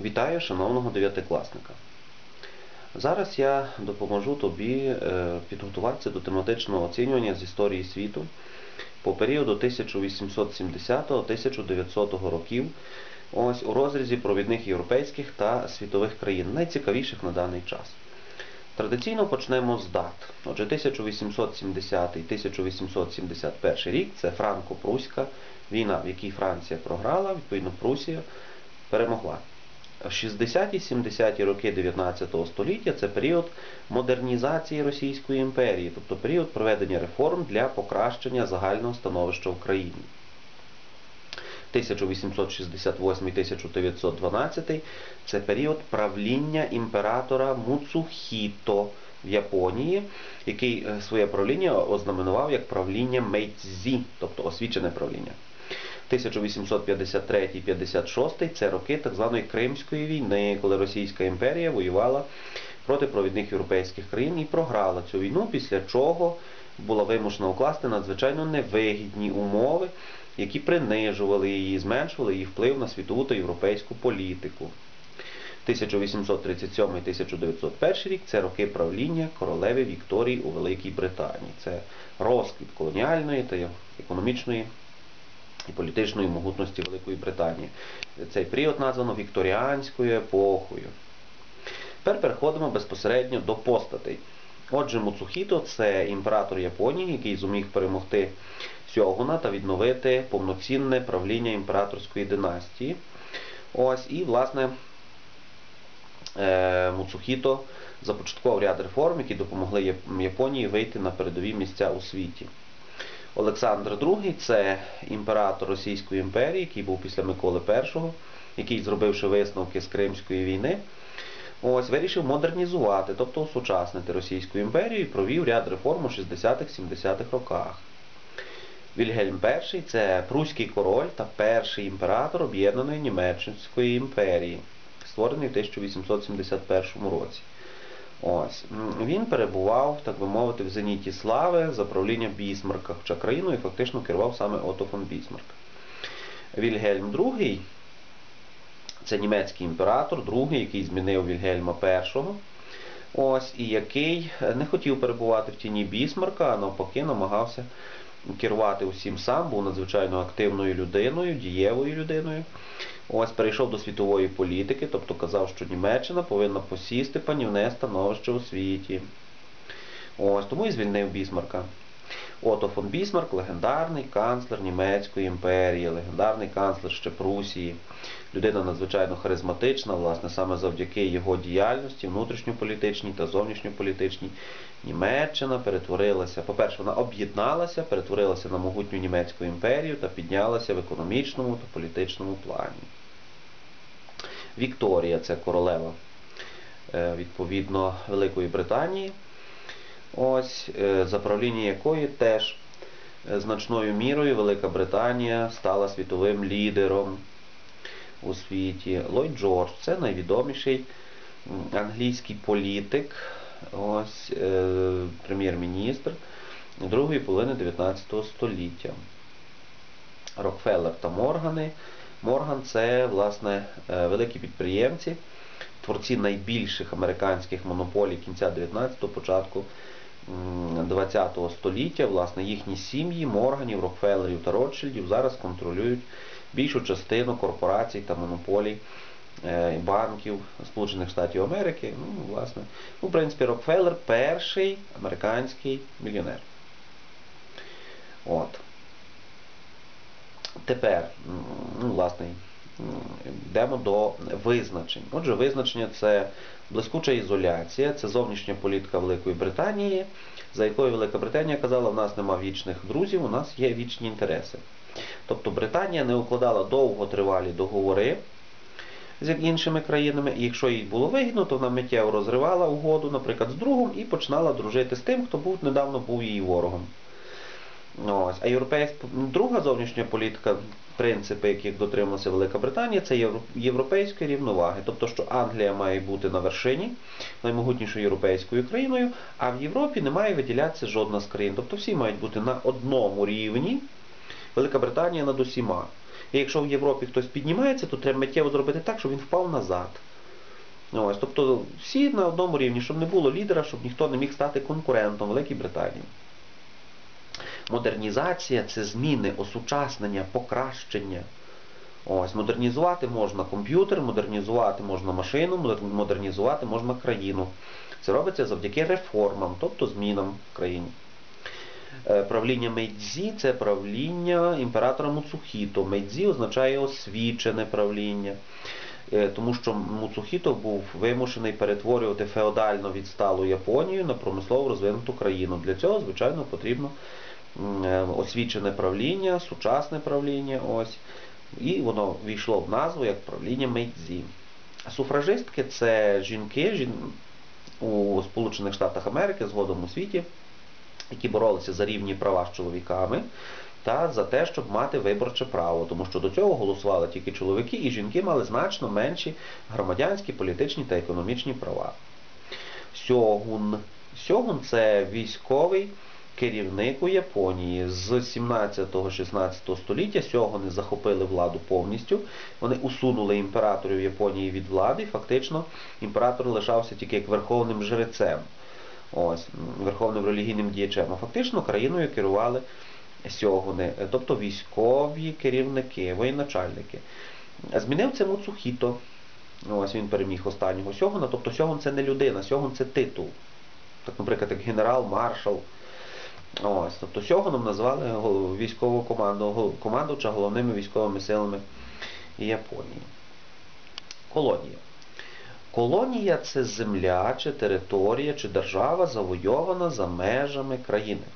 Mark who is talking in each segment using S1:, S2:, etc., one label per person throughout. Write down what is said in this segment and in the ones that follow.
S1: Вітаю шановного дев'ятикласника. Зараз я допоможу тобі е, підготуватися до тематичного оцінювання з історії світу по періоду 1870-1900 років ось у розрізі провідних європейських та світових країн, найцікавіших на даний час. Традиційно почнемо з дат. Отже, 1870-1871 рік це Франко-Пруська війна, в якій Франція програла, відповідно, Прусія перемогла. 60-70-ті роки 19 століття це період модернізації Російської імперії, тобто період проведення реформ для покращення загального становища в країні. 1868-1912 це період правління імператора Муцухіто в Японії, який е, своє правління ознаменував як правління Мейцзі, тобто освічене правління. 1853-56 це роки так званої Кримської війни, коли Російська імперія воювала проти провідних європейських країн і програла цю війну, після чого була вимушена укласти надзвичайно невигідні умови, які принижували її, зменшували її вплив на світову та європейську політику. 1837-1901 рік це роки правління королеви Вікторії у Великій Британії. Це розквіт колоніальної та економічної і політичної могутності Великої Британії. Цей період названо Вікторіанською епохою. Тепер переходимо безпосередньо до постатей. Отже, Муцухіто це імператор Японії, який зуміг перемогти Сьогуна та відновити повноцінне правління імператорської династії. Ось, І, власне, е, Муцухіто започаткував ряд реформ, які допомогли Японії вийти на передові місця у світі. Олександр II це імператор Російської імперії, який був після Миколи І, який, зробивши висновки з Кримської війни, ось вирішив модернізувати, тобто осучаснити Російську імперію і провів ряд реформ у 60-70-х роках. Вільгельм І це Пруський король та перший імператор Об'єднаної Німеччинської імперії, створений в 1871 році. Ось. Він перебував, так би мовити, в зеніті слави за правління Бісмарка, хоча країною фактично керував саме Ото фон Бісмарк. Вільгельм II це німецький імператор, другий, який змінив Вільгельма І. Ось, і який не хотів перебувати в тіні Бісмарка, а навпаки намагався керувати усім сам, був надзвичайно активною людиною, дієвою людиною. Ось перейшов до світової політики, тобто казав, що Німеччина повинна посісти панівне становище у світі. Ось тому і звільнив Бісмарка. Ото фон Бісмарк легендарний канцлер Німецької імперії, легендарний канцлер ще Прусії. Людина надзвичайно харизматична, власне, саме завдяки його діяльності, внутрішньополітичній та зовнішньополітичній, Німеччина перетворилася, по-перше, вона об'єдналася, перетворилася на могутню німецьку імперію та піднялася в економічному та політичному плані. Вікторія це королева е, відповідно Великої Британії ось е, за правління якої теж е, значною мірою Велика Британія стала світовим лідером у світі. Ллойд Джордж це найвідоміший англійський політик, ось е, прем'єр-міністр другої половини 19 століття. Рокфеллер та Моргани. Морган це, власне, великі підприємці, творці найбільших американських монополій кінця 19-го, початку 20 століття, власне, їхні сім'ї, Морганів, Рокфеллерів та Ротшильдів зараз контролюють більшу частину корпорацій та монополій е, банків Сполучених Штатів Америки. Ну, власне, ну, в принципі, Рокфеллер перший американський мільйонер. От. Тепер, ну, власне, йдемо до визначень. Отже, визначення це блискуча ізоляція, це зовнішня політика Великої Британії, за якою Велика Британія казала, в нас нема вічних друзів, у нас є вічні інтереси. Тобто Британія не укладала довготривалі договори з іншими країнами, і якщо їй було вигідно, то вона миттєво розривала угоду, наприклад, з другом і починала дружити з тим, хто був недавно був її ворогом. Ось. А європейська друга зовнішня політика, принципи, яких дотрималася Велика Британія, це європейської рівноваги. Тобто, що Англія має бути на вершині, наймогутнішою європейською країною, а в Європі не має виділятися жодна з країн. Тобто всі мають бути на одному рівні. Велика Британія над усіма. І якщо в Європі хтось піднімається, то треба миттєво зробити так, щоб він впав назад. Ось, тобто всі на одному рівні, щоб не було лідера, щоб ніхто не міг стати конкурентом Великій Британії. Модернізація це зміни, осучаснення, покращення. Ось, Модернізувати можна комп'ютер, модернізувати можна машину, модернізувати можна країну. Це робиться завдяки реформам, тобто змінам в країні. Е, Правління Мейдзі це правління імператора Муцухіто. Мейдзі означає освічене правління. Е, Тому що Муцухіто був вимушений перетворювати феодально відсталу Японію на промислово розвинуту країну. Для цього, звичайно, потрібно освічене правління, сучасне правління. Ось. І воно війшло в назву як правління Мейдзі. Суфражистки це жінки жін... у Сполучених Штатах Америки, згодом у світі, які боролися за рівні права з чоловіками та за те, щоб мати виборче право, тому що до цього голосували тільки чоловіки, і жінки мали значно менші громадянські, політичні та економічні права. Сьогун. Сьогун це військовий керівник у Японії з 17-16 століття. Сьогуни захопили владу повністю. Вони усунули імператорів Японії від влади. і Фактично імператор лишався тільки як верховним жрецем, ось, верховним релігійним діячем. А фактично країною керували сьогуни, тобто військові керівники, воєначальники. Змінив це Муцухіто. Ось він переміг останнього сьогуна. Тобто сьогун це не людина, сьогун це титул. Так, наприклад, як генерал, маршал. Ось, тобто сьогуном назвали військову команду, командувача головними військовими силами Японії. Колонія. Колонія це земля, чи територія, чи держава завойована за межами країни.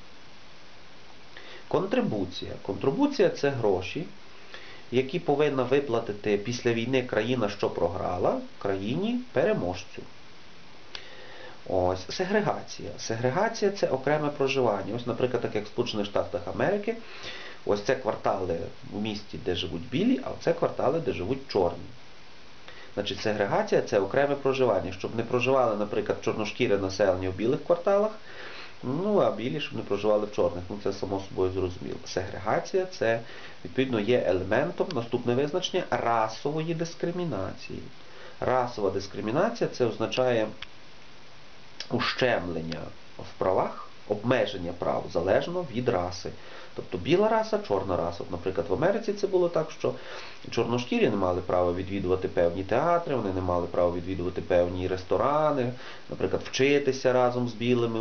S1: Контрибуція. Контрибуція це гроші, які повинна виплатити після війни країна, що програла, країні переможцю. Ось, сегрегація. Сегрегація це окреме проживання. Ось, наприклад, так як в Сполучених Штатах Америки, ось це квартали в місті, де живуть білі, а це квартали, де живуть чорні. Значить, сегрегація це окреме проживання, щоб не проживали, наприклад, чорношкіре населення в білих кварталах, ну а білі, щоб не проживали в чорних. Ну це само собою зрозуміло. Сегрегація це, відповідно, є елементом, наступне визначення, расової дискримінації. Расова дискримінація це означає ущемлення в правах, обмеження прав залежно від раси. Тобто біла раса, чорна раса. От, наприклад, в Америці це було так, що чорношкірі не мали права відвідувати певні театри, вони не мали права відвідувати певні ресторани, наприклад, вчитися разом з білими.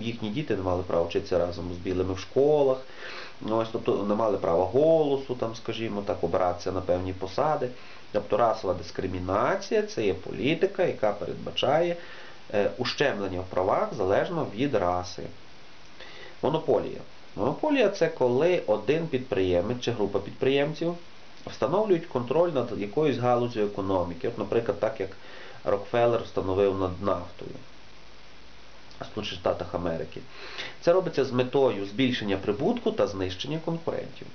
S1: Їхні діти не мали права вчитися разом з білими в школах. Ось, тобто не мали права голосу, там, скажімо так, обиратися на певні посади. Тобто расова дискримінація це є політика, яка передбачає ущемлення в правах залежно від раси. Монополія. Монополія це коли один підприємець чи група підприємців встановлюють контроль над якоюсь галузю економіки. От, наприклад, так як Рокфеллер встановив над нафтою Сполучених Штатах Америки. Це робиться з метою збільшення прибутку та знищення конкурентів.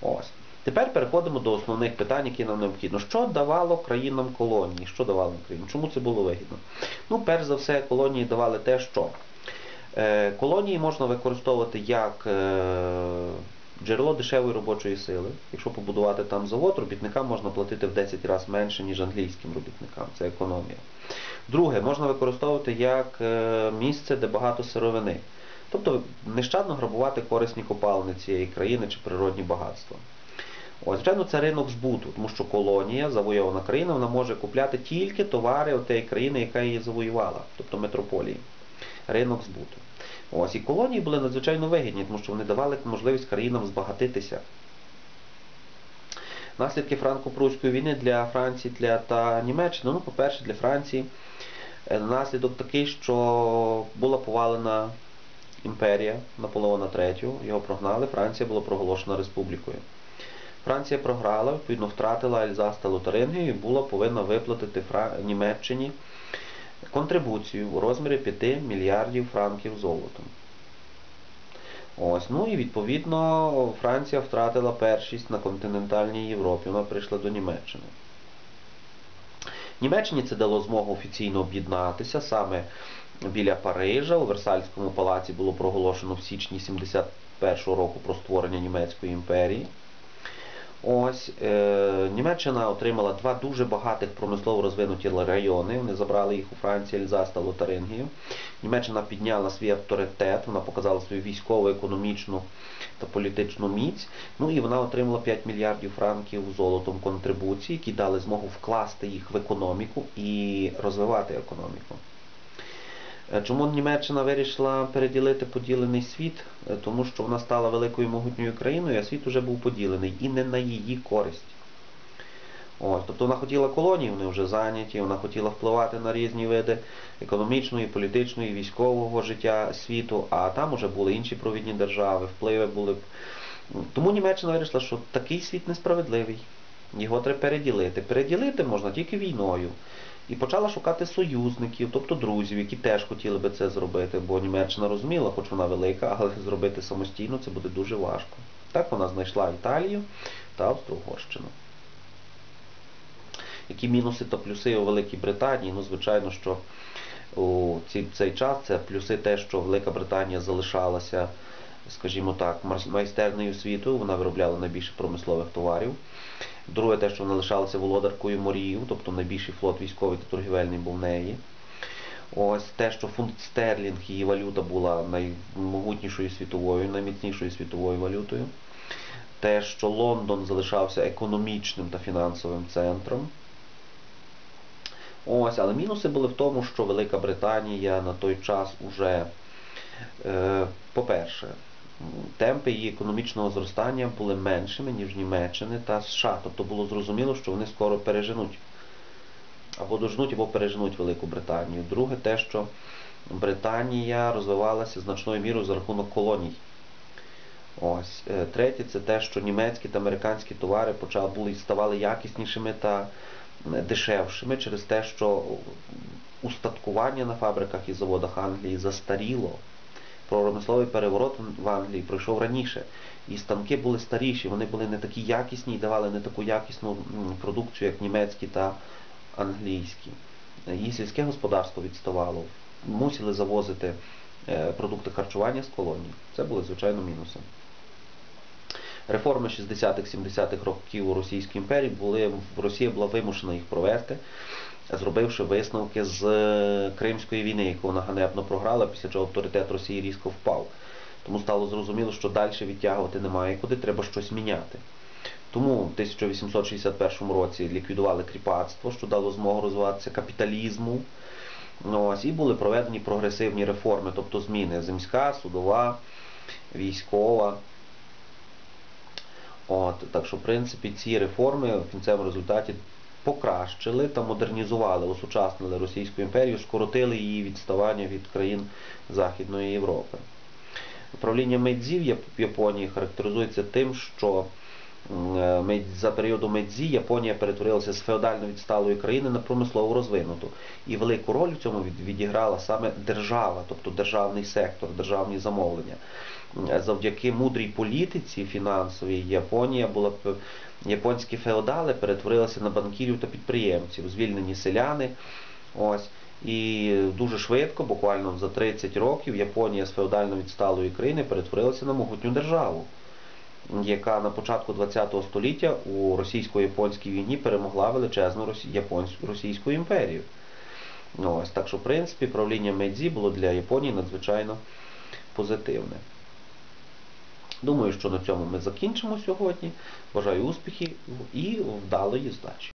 S1: Ось. Тепер переходимо до основних питань, які нам необхідно. Що давало країнам колонії? Що давало країнам? Чому це було вигідно? Ну, перш за все, колонії давали те, що е, колонії можна використовувати як е, джерело дешевої робочої сили. Якщо побудувати там завод, робітникам можна платити в 10 разів менше, ніж англійським робітникам. Це економія. Друге, можна використовувати як е, місце, де багато сировини. Тобто нещадно грабувати корисні копалини цієї країни чи природні багатства. Ось, звичайно, це ринок збуту, тому що колонія, завойована країна, вона може купляти тільки товари тієї країни, яка її завоювала, тобто метрополії. Ринок збуту. Ось, і колонії були надзвичайно вигідні, тому що вони давали можливість країнам збагатитися. Наслідки франко-прусської війни для Франції для, та Німеччини, ну, по-перше, для Франції е, наслідок такий, що була повалена імперія Наполеона III, його прогнали, Франція була проголошена республікою. Франція програла, відповідно, втратила Ельзас та Лотарингію і була повинна виплатити Німеччині контрибуцію у розмірі 5 мільярдів франків золотом. Ось, ну і відповідно Франція втратила першість на континентальній Європі. Вона прийшла до Німеччини. Німеччині це дало змогу офіційно об'єднатися саме біля Парижа. У Версальському палаці було проголошено в січні першого року про створення Німецької імперії. Ось е, Німеччина отримала два дуже багатих промислово розвинуті райони. Вони забрали їх у Франції, Ельзас та Лотарингію. Німеччина підняла свій авторитет, вона показала свою військову, економічну та політичну міць. Ну і вона отримала 5 мільярдів франків золотом контрибуції, які дали змогу вкласти їх в економіку і розвивати економіку. Е, Чому Німеччина вирішила переділити поділений світ? Е, Тому що вона стала великою могутньою країною, а світ вже був поділений і не на її користь. Ось, тобто вона хотіла колонії, вони вже зайняті, вона хотіла впливати на різні види економічної, політичної, військового життя світу, а там вже були інші провідні держави, впливи були. Тому Німеччина вирішила, що такий світ несправедливий. Його треба переділити. Переділити можна тільки війною. І почала шукати союзників, тобто друзів, які теж хотіли би це зробити, бо Німеччина розуміла, хоч вона велика, але зробити самостійно це буде дуже важко. Так вона знайшла Італію та Австро-Угорщину. Які мінуси та плюси у Великій Британії? Ну, звичайно, що у цей час це плюси те, що Велика Британія залишалася, скажімо так, майстернею світу, вона виробляла найбільше промислових товарів. Друге, те, що вона лишалася володаркою морів, тобто найбільший флот військовий та торгівельний був в неї. Ось те, що фунт стерлінг, її валюта була наймогутнішою світовою, найміцнішою світовою валютою. Те, що Лондон залишався економічним та фінансовим центром. Ось, але мінуси були в тому, що Велика Британія на той час уже, е, по-перше, темпи її економічного зростання були меншими, ніж Німеччини та США. Тобто було зрозуміло, що вони скоро переженуть або дожнуть, або переженуть Велику Британію. Друге, те, що Британія розвивалася значною мірою за рахунок колоній. Ось. Е, Третє, це те, що німецькі та американські товари почали були ставали якіснішими та дешевшими через те, що устаткування на фабриках і заводах Англії застаріло. Промисловий переворот в Англії пройшов раніше. І станки були старіші, вони були не такі якісні і давали не таку якісну продукцію, як німецькі та англійські. І сільське господарство відставало. Мусили завозити е, продукти харчування з колонії. Це були, звичайно, мінуси. Реформи 60-х-70-х років у Російській імперії були Росія була вимушена їх провести, зробивши висновки з е, Кримської війни, яку вона ганебно програла, після чого авторитет Росії різко впав. Тому стало зрозуміло, що далі відтягувати немає куди, треба щось міняти. Тому в 1861 році ліквідували кріпацтво, що дало змогу розвиватися капіталізму. Ну, Ось, і були проведені прогресивні реформи, тобто зміни земська, судова, військова. От, так що, в принципі, ці реформи в кінцевому результаті покращили та модернізували, осучаснили Російську імперію, скоротили її відставання від країн Західної Європи. Правління Мейдзі в Японії характеризується тим, що за періоду Медзі Японія перетворилася з феодально відсталої країни на промислово розвинуту. І велику роль в цьому відіграла саме держава, тобто державний сектор, державні замовлення. Завдяки мудрій політиці фінансовій Японія була японські феодали перетворилися на банкірів та підприємців, звільнені селяни. Ось. І дуже швидко, буквально за 30 років, Японія з феодально відсталої країни перетворилася на могутню державу, яка на початку ХХ століття у російсько-японській війні перемогла величезну російську імперію. Ну, ось, так що, в принципі, правління Медзі було для Японії надзвичайно позитивне. Думаю, що на цьому ми закінчимо сьогодні. Бажаю успіхів і вдалої здачі.